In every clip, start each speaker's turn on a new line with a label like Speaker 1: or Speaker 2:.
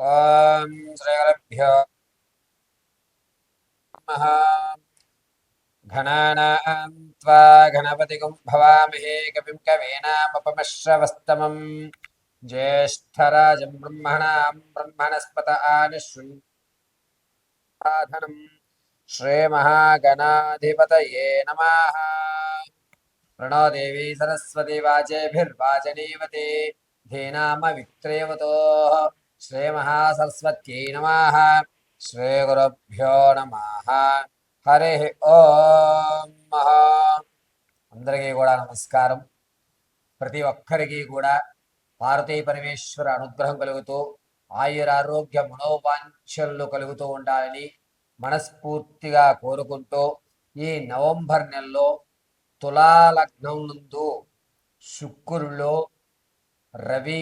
Speaker 1: ॐ श्रीगुरुभ्यो नमः। घनानां त्वा गणपतिगुं भवामहे, कविं कवीनामपमश्रवस्तमम् ज्येष्ठराजं ब्रह्मणां ब्रह्मणस्पत आनिशृण्वाधनं श्रीमहागणाधिपतये नमः। प्रणो देवी सरस्वती वाचेभिर्वाचनीवते धीनामवित्रेवतोः శ్రీమహాసరస్వత్యై నమ శ్రీగురుభ్యో నమ హరి ఓం అందరికీ కూడా నమస్కారం. ప్రతి ఒక్కరికి కూడా పార్వతీ పరమేశ్వర అనుగ్రహం కలుగుతూ ఆయురారోగ్య మనోవాంఛలు కలుగుతూ ఉండాలని మనస్ఫూర్తిగా కోరుకుంటూ ఈ నవంబర్ నెలలో తులాలగ్నం నందు శుక్రులో రవి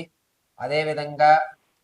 Speaker 1: అదేవిధంగా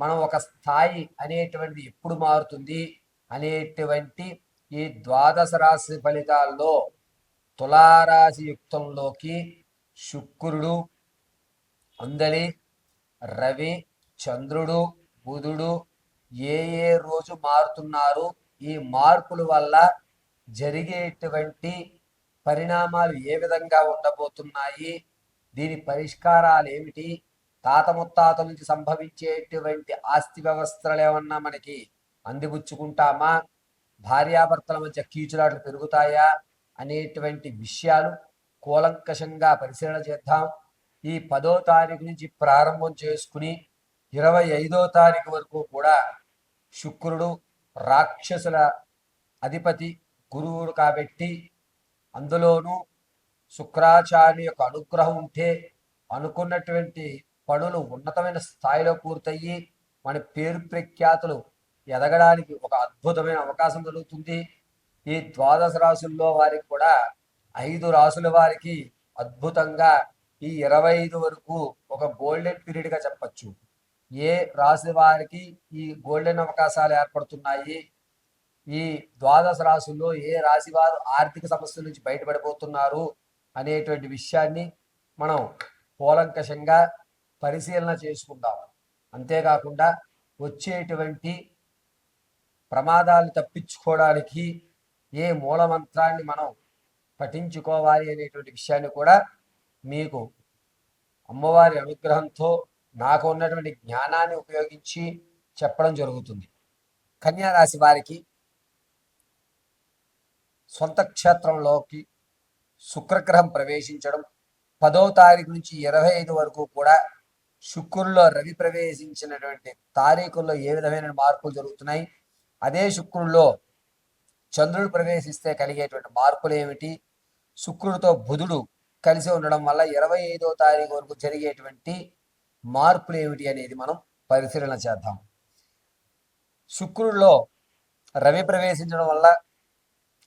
Speaker 1: మనం ఒక స్థాయి అనేటువంటిది ఎప్పుడు మారుతుంది? అనేటువంటి ఈ ద్వాదశ రాశి ఫలితాల్లో తులారాశి యుక్తంలోకి శుక్రుడు అందలి రవి చంద్రుడు బుధుడు ఏ ఏ రోజు మారుతున్నారు? ఈ మార్పుల వల్ల జరిగేటువంటి పరిణామాలు ఏ విధంగా ఉండబోతున్నాయి? దీని పరిష్కారాలు ఏమిటి? తాత ముత్తాతల నుంచి సంభవించేటువంటి ఆస్తి వ్యవస్థలు ఏమన్నా మనకి అందిపుచ్చుకుంటామా? భార్యాభర్తల మధ్య కీచులాట్లు పెరుగుతాయా? అనేటువంటి విషయాలు కూలంకషంగా పరిశీలన చేద్దాం. ఈ పదో తారీఖు నుంచి ప్రారంభం చేసుకుని ఇరవై ఐదో తారీఖు వరకు కూడా శుక్రుడు రాక్షసుల అధిపతి గురువుడు కాబట్టి అందులోనూ శుక్రాచార్య యొక్క అనుగ్రహం ఉంటే అనుకున్నటువంటి పనులు ఉన్నతమైన స్థాయిలో పూర్తయ్యి మన పేరు ప్రఖ్యాతులు ఎదగడానికి ఒక అద్భుతమైన అవకాశం దొరుకుతుంది. ఈ ద్వాదశ రాసుల్లో వారికి కూడా ఐదు రాసుల వారికి అద్భుతంగా ఈ ఇరవై ఐదు వరకు ఒక గోల్డెన్ పీరియడ్గా చెప్పచ్చు. ఏ రాశి వారికి ఈ గోల్డెన్ అవకాశాలు ఏర్పడుతున్నాయి? ఈ ద్వాదశ రాశుల్లో ఏ రాశి వారు ఆర్థిక సమస్యల నుంచి బయటపడిపోతున్నారు అనేటువంటి విషయాన్ని మనం కూలంకషంగా పరిశీలన చేసుకుందాం అంతేకాకుండా వచ్చేటువంటి ప్రమాదాలు తప్పించుకోవడానికి ఏ మూలమంత్రాన్ని మనం పఠించుకోవాలి అనేటువంటి విషయాన్ని కూడా మీకు అమ్మవారి అనుగ్రహంతో నాకు ఉన్నటువంటి జ్ఞానాన్ని ఉపయోగించి చెప్పడం జరుగుతుంది. కన్యారాశి వారికి సొంత క్షేత్రంలోకి శుక్రగ్రహం ప్రవేశించడం పదో తారీఖు నుంచి ఇరవై ఐదు వరకు కూడా శుక్రుల్లో రవి ప్రవేశించినటువంటి తారీఖుల్లో ఏ విధమైన మార్పులు జరుగుతున్నాయి? అదే శుక్రుల్లో చంద్రుడు ప్రవేశిస్తే కలిగేటువంటి మార్పులు ఏమిటి? శుక్రుడితో బుధుడు కలిసి ఉండడం వల్ల ఇరవై ఐదో తారీఖు వరకు జరిగేటువంటి మార్పులు ఏమిటి అనేది మనం పరిశీలన చేద్దాం. శుక్రుడిలో రవి ప్రవేశించడం వల్ల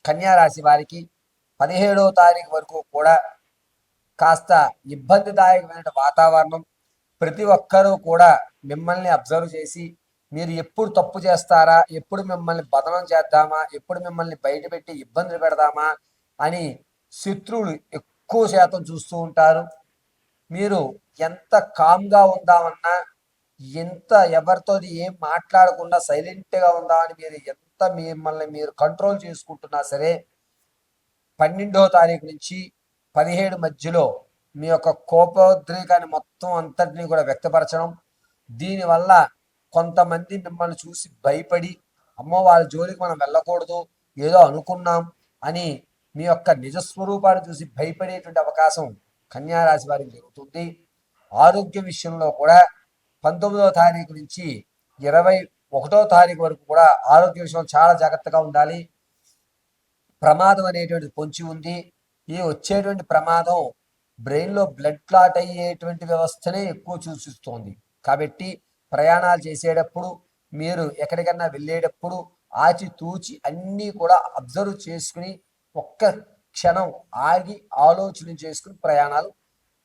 Speaker 1: కన్యారాశి వారికి పదిహేడవ తారీఖు వరకు కూడా కాస్త ఇబ్బందిదాయకమైన వాతావరణం ప్రతి ఒక్కరూ కూడా మిమ్మల్ని అబ్జర్వ్ చేసి మీరు ఎప్పుడు తప్పు చేస్తారా ఎప్పుడు మిమ్మల్ని బదనం చేద్దామా ఎప్పుడు మిమ్మల్ని బయటపెట్టి ఇబ్బందులు పెడదామా అని శత్రువులు ఎక్కువ శాతం చూస్తూ ఉంటారు. మీరు ఎంత కామ్గా ఉందామన్నా ఎంత ఎవరితో ఏం మాట్లాడకుండా సైలెంట్గా ఉందామని మీరు ఎంత మిమ్మల్ని మీరు కంట్రోల్ చేసుకుంటున్నా సరే పన్నెండో తారీఖు నుంచి పదిహేడు మధ్యలో మీ యొక్క కోపోద్రేకాన్ని మొత్తం అంతటినీ కూడా వ్యక్తపరచడం. దీనివల్ల కొంతమంది మిమ్మల్ని చూసి భయపడి అమ్మో వాళ్ళ జోలికి మనం వెళ్ళకూడదు ఏదో అనుకున్నాం అని మీ యొక్క నిజస్వరూపాన్ని చూసి భయపడేటువంటి అవకాశం కన్యారాశి వారికి జరుగుతుంది. ఆరోగ్య విషయంలో కూడా పంతొమ్మిదవ తారీఖు నుంచి ఇరవై ఒకటో తారీఖు వరకు కూడా ఆరోగ్య విషయంలో చాలా జాగ్రత్తగా ఉండాలి. ప్రమాదం అనేటువంటి పొంచి ఉంది. ఈ వచ్చేటువంటి ప్రమాదం బ్రెయిన్లో బ్లడ్ క్లాట్ అయ్యేటువంటి వ్యవస్థనే ఎక్కువ సూచిస్తోంది. కాబట్టి ప్రయాణాలు చేసేటప్పుడు మీరు ఎక్కడికన్నా వెళ్ళేటప్పుడు ఆచి తూచి అన్నీ కూడా అబ్జర్వ్ చేసుకుని ఒక్క క్షణం ఆగి ఆలోచన చేసుకుని ప్రయాణాలు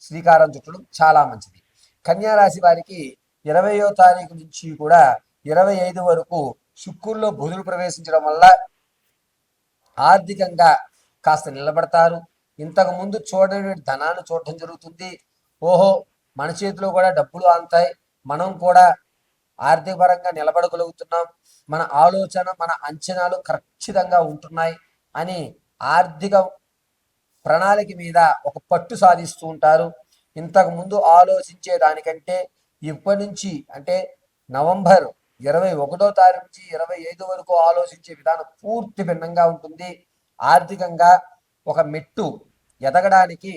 Speaker 1: శ్రీకారం చుట్టడం చాలా మంచిది. కన్యారాశి వారికి ఇరవయో తారీఖు నుంచి కూడా ఇరవై ఐదు వరకు శుక్రుల్లో బుధుడు ప్రవేశించడం వల్ల ఆర్థికంగా కాస్త నిలబడతారు. ఇంతకు ముందు చూడని ధనాన్ని చూడటం జరుగుతుంది. ఓహో మన చేతిలో కూడా డబ్బులు అంతాయి మనం కూడా ఆర్థిక పరంగా నిలబడగలుగుతున్నాం. మన ఆలోచన మన అంచనాలు ఖచ్చితంగా ఉంటున్నాయి అని ఆర్థిక ప్రణాళిక మీద ఒక పట్టు సాధిస్తూ ఉంటారు. ఇంతకు ముందు ఆలోచించే దానికంటే ఇప్పటి నుంచి అంటే నవంబర్ ఇరవై ఒకటో తారీఖు నుంచి ఇరవై ఐదు వరకు ఆలోచించే విధానం పూర్తి భిన్నంగా ఉంటుంది. ఆర్థికంగా ఒక మెట్టు ఎదగడానికి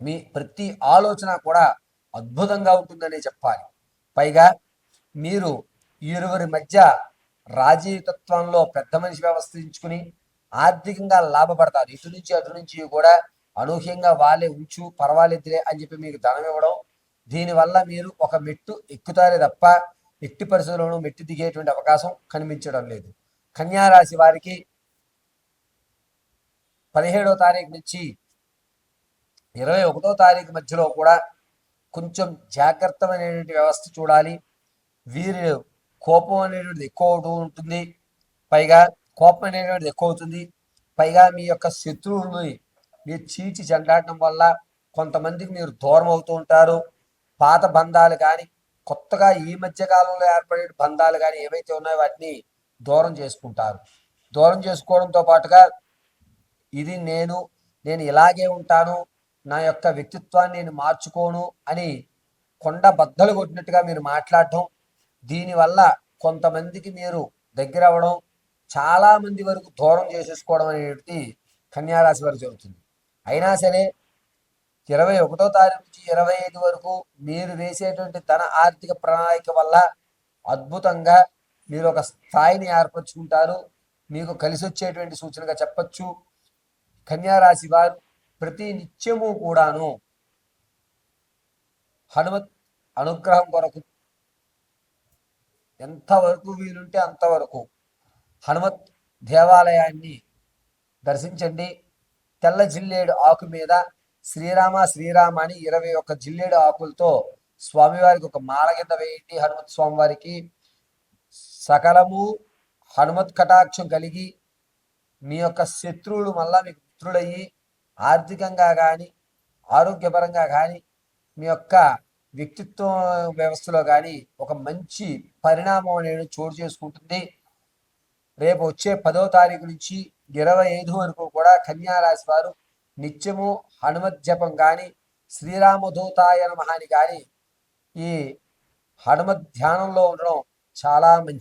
Speaker 1: మీ ప్రతి ఆలోచన కూడా అద్భుతంగా ఉంటుందనే చెప్పాలి. పైగా మీరు ఇరువురి మధ్య రాజీతత్వంలో పెద్ద మనిషి వ్యవస్థించుకుని ఆర్థికంగా లాభపడతారు. ఇటు నుంచి అటు నుంచి కూడా అనూహ్యంగా వాళ్ళే ఉంచు పర్వాలేదులే అని చెప్పి మీకు ధనం ఇవ్వడం దీనివల్ల మీరు ఒక మెట్టు ఎక్కుతారే తప్ప ఎట్టి పరిస్థితుల్లోనూ మెట్టు దిగేటువంటి అవకాశం కనిపించడం లేదు. కన్యా రాశి వారికి పదిహేడో తారీఖు నుంచి ఇరవై ఒకటో తారీఖు మధ్యలో కూడా కొంచెం జాగ్రత్తమైనటువంటి వ్యవస్థ చూడాలి. వీరి కోపం అనేటువంటిది ఎక్కువ అవుతూ ఉంటుంది. పైగా కోపం అనేటువంటిది ఎక్కువ అవుతుంది. పైగా మీ యొక్క శత్రువుని మీరు చీచి చెండాడటం వల్ల కొంతమందికి మీరు దూరం అవుతూ ఉంటారు. పాత బంధాలు కానీ కొత్తగా ఈ మధ్య కాలంలో ఏర్పడే బంధాలు కానీ ఏవైతే ఉన్నాయో వాటిని దూరం చేసుకుంటారు. దూరం చేసుకోవడంతో పాటుగా ఇది నేను నేను ఇలాగే ఉంటాను నా యొక్క వ్యక్తిత్వాన్ని నేను మార్చుకోను అని కొండ బద్దలు కొట్టినట్టుగా మీరు మాట్లాడటం దీనివల్ల కొంతమందికి మీరు దగ్గర అవ్వడం చాలా మంది వరకు దూరం చేసేసుకోవడం అనేది కన్యారాశి వారికి జరుగుతుంది. అయినా సరే ఇరవై ఒకటో తారీఖు నుంచి ఇరవై ఐదు వరకు మీరు వేసేటువంటి ధన ఆర్థిక ప్రణాళిక వల్ల అద్భుతంగా మీరు ఒక స్థాయిని ఏర్పరచుకుంటారు. మీకు కలిసి వచ్చేటువంటి సూచనగా చెప్పచ్చు. కన్యారాశి వారు ప్రతి నిత్యము కూడాను హనుమత్ అనుగ్రహం కొరకు ఎంతవరకు వీలుంటే అంతవరకు హనుమత్ దేవాలయాన్ని దర్శించండి. తెల్ల జిల్లేడు ఆకు మీద శ్రీరామ శ్రీరామ అని ఇరవై ఒక్క జిల్లేడు ఆకులతో స్వామివారికి ఒక మాల కింద వేయండి హనుమత్ స్వామివారికి. సకలము హనుమత్ కటాక్షం కలిగి మీ యొక్క శత్రువులు మళ్ళా మీకు మిత్రుడయ్యి ఆర్థికంగా కానీ ఆరోగ్యపరంగా కానీ మీ యొక్క వ్యక్తిత్వ వ్యవస్థలో కానీ ఒక మంచి పరిణామం అనేది చోటు చేసుకుంటుంది. రేపు వచ్చే పదో తారీఖు నుంచి ఇరవై ఐదు వరకు కూడా కన్యారాశి వారు నిత్యము హనుమత్ జపం కానీ శ్రీరామదూతాయ మహాని కానీ ఈ హనుమత్ ధ్యానంలో ఉండడం చాలా మంచి